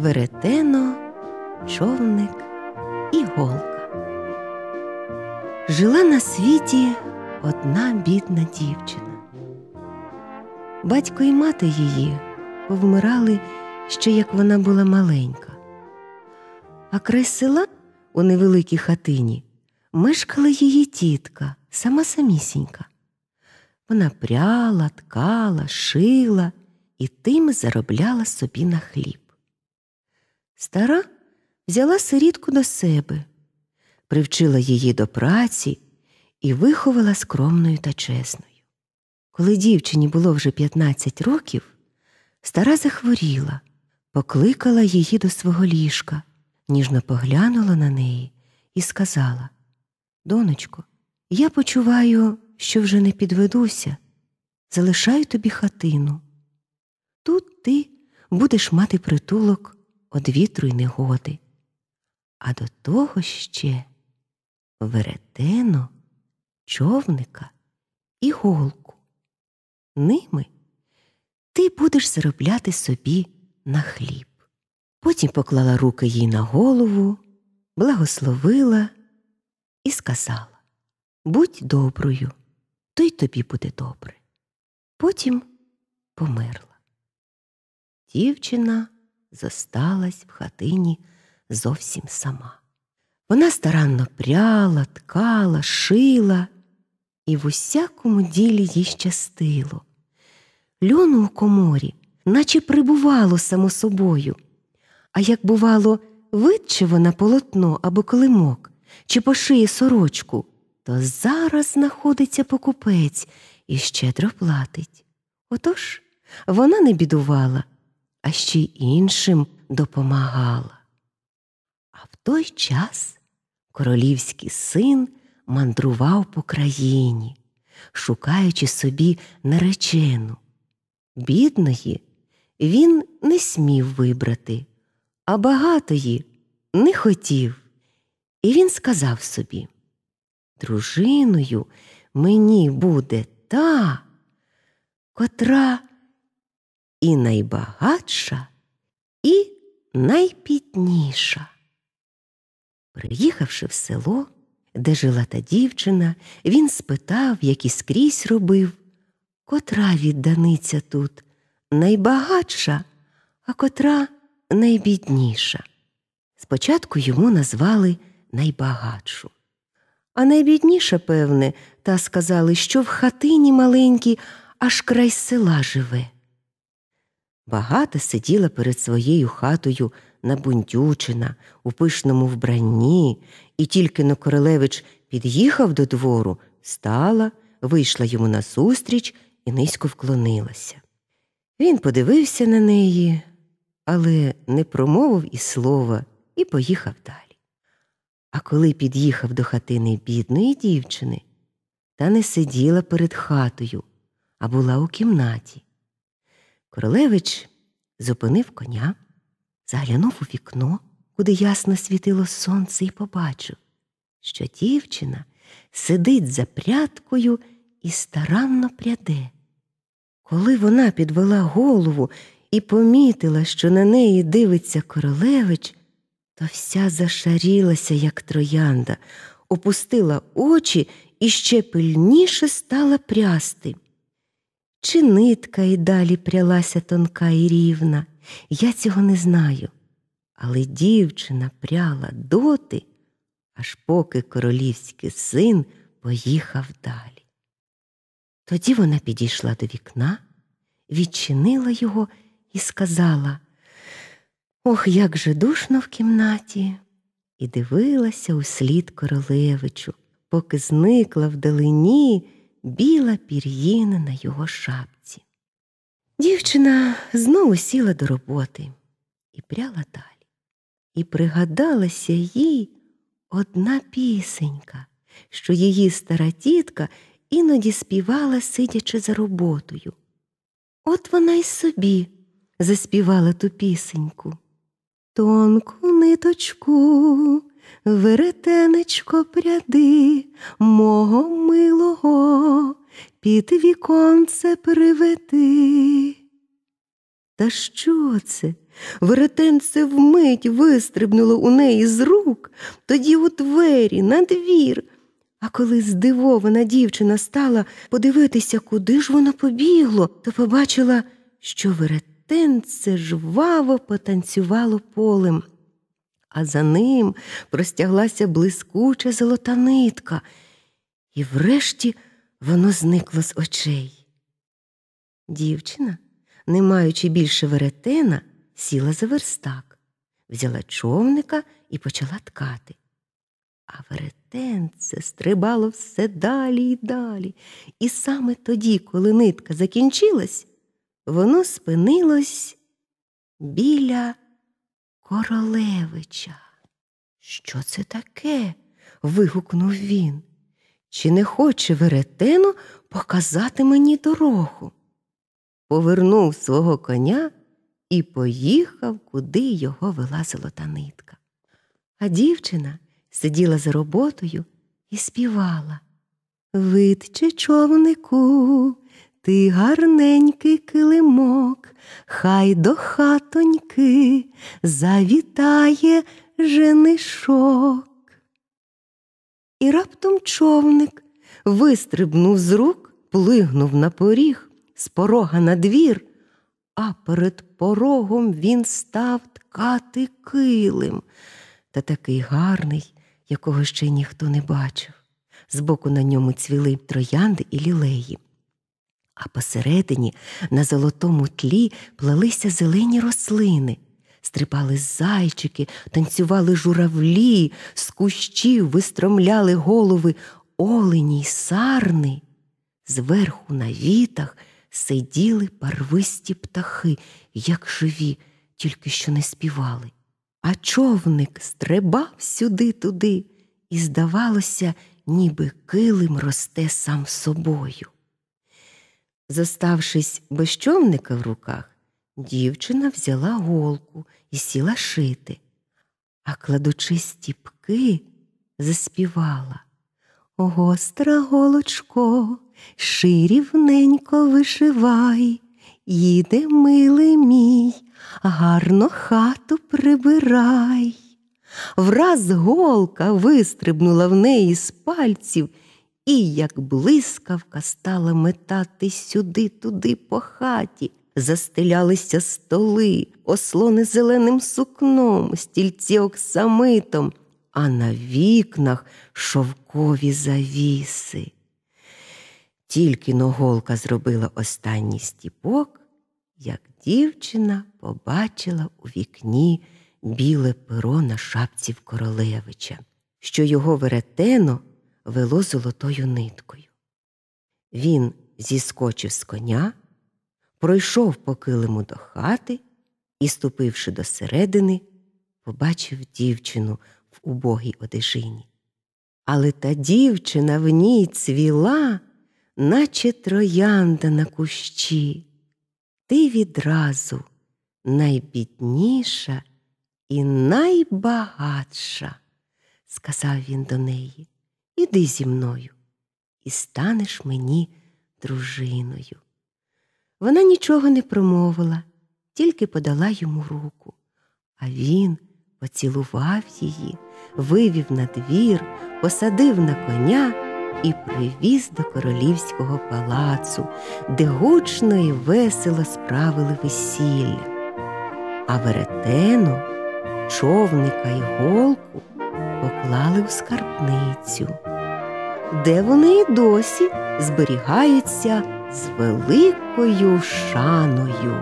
Веретено, човник і голка. Жила на світі одна бідна дівчина. Батько і мати її повмирали ще як вона була маленька, а край села у невеликій хатині мешкала її тітка, сама самісінька. Вона пряла, ткала, шила і тим заробляла собі на хліб. Стара взяла сирітку до себе, привчила її до праці і виховала скромною та чесною. Коли дівчині було вже 15 років, стара захворіла, покликала її до свого ліжка, ніжно поглянула на неї і сказала: Донечко, я почуваю, що вже не підведуся, залишаю тобі хатину. Тут ти будеш мати притулок од вітру й негоди, а до того ще веретено, човника і голку. Ними ти будеш заробляти собі на хліб. Потім поклала руки їй на голову, благословила і сказала Будь доброю, то й тобі буде добре. Потім померла. Дівчина зосталась в хатині зовсім сама. Вона старанно пряла, ткала, шила, і в усякому ділі їй щастило. Льону у коморі, наче прибувало само собою. А як, бувало, витче вона полотно або климок, чи пошиє сорочку, то зараз знаходиться покупець і щедро платить. Отож вона не бідувала, а ще й іншим допомагала. А в той час королівський син мандрував по країні, шукаючи собі наречену. Бідної він не смів вибрати, а багатої не хотів. І він сказав собі Дружиною мені буде та, котра і найбагатша, і найпітніша. Приїхавши в село, де жила та дівчина, він спитав, як і скрізь робив, котра відданиця тут найбагатша, а котра найбідніша. Спочатку йому назвали найбагатшу. А найбідніша, певне, та сказали, що в хатині маленькій аж край села живе. Багата сиділа перед своєю хатою набунтючена, у пишному вбранні, і тільки но королевич під'їхав до двору, стала, вийшла йому назустріч і низько вклонилася. Він подивився на неї, але не промовив і слова, і поїхав далі. А коли під'їхав до хатини бідної дівчини, та не сиділа перед хатою, а була у кімнаті. Королевич зупинив коня, заглянув у вікно, куди ясно світило сонце, і побачив, що дівчина сидить за прядкою і старанно пряде. Коли вона підвела голову і помітила, що на неї дивиться королевич, то вся зашарілася, як троянда, опустила очі і ще пильніше стала прясти. Чи нитка й далі прялася тонка і рівна, я цього не знаю. Але дівчина пряла доти, аж поки королівський син поїхав далі. Тоді вона підійшла до вікна, відчинила його і сказала Ох, як же душно в кімнаті, і дивилася у слід королевичу, поки зникла вдалині біла пір'їна на його шапці. Дівчина знову сіла до роботи і пряла далі. І пригадалася їй одна пісенька, що її стара тітка іноді співала, сидячи за роботою. От вона й собі заспівала ту пісеньку. Тонку ниточку, веретенечко пряди, мого милого під віконце приведи. Та що це? Веретенце вмить вистрибнуло у неї з рук, тоді у двері, на двір. А коли здивована дівчина стала подивитися, куди ж воно побігло, то побачила, що веретенце жваво потанцювало полем, а за ним простяглася блискуча золота нитка, і врешті воно зникло з очей. Дівчина, не маючи більше веретена, сіла за верстак, взяла човника і почала ткати. А веретенце стрибало все далі й далі, і саме тоді, коли нитка закінчилась, воно спинилось біля королевича. Що це таке? вигукнув він. Чи не хоче веретено показати мені дорогу? Повернув свого коня і поїхав, куди його вела золота нитка. А дівчина сиділа за роботою і співала. Видче, човнику, ти гарненький килимок, хай до хатоньки завітає женишок. І раптом човник вистрибнув з рук, плигнув на поріг, з порога на двір, а перед порогом він став ткати килим, та такий гарний, якого ще ніхто не бачив. Збоку на ньому цвіли троянди і лілеї. А посередині на золотому тлі плелися зелені рослини, стрибали зайчики, танцювали журавлі, з кущів вистромляли голови олені й сарни. Зверху на вітах сиділи барвисті птахи, як живі, тільки що не співали. А човник стрибав сюди-туди, і, здавалося, ніби килим росте сам собою. Зоставшись без човника в руках, дівчина взяла голку і сіла шити, а кладучи стіпки, заспівала Гостра голочко, ширівненько вишивай, їде, милий мій, гарно хату прибирай. Враз голка вистрибнула в неї з пальців і, як блискавка, стала метати сюди-туди по хаті. Застелялися столи, ослони зеленим сукном, стільці оксамитом, а на вікнах шовкові завіси. Тільки ноголка зробила останній стіпок, як дівчина побачила у вікні біле перо на шапці в королевича, що його веретено вело золотою ниткою. Він зіскочив з коня, пройшов по килиму до хати і, ступивши до середини, побачив дівчину в убогій одежині. Але та дівчина в ній цвіла, наче троянда на кущі. Ти відразу найбідніша і найбагатша, сказав він до неї. Іди зі мною і станеш мені дружиною. Вона нічого не промовила, тільки подала йому руку, а він поцілував її, вивів на двір, посадив на коня і привіз до королівського палацу, де гучно і весело справили весілля. А веретену, човника й голку поклали у скарбницю, де вони й досі зберігаються з великою шаною.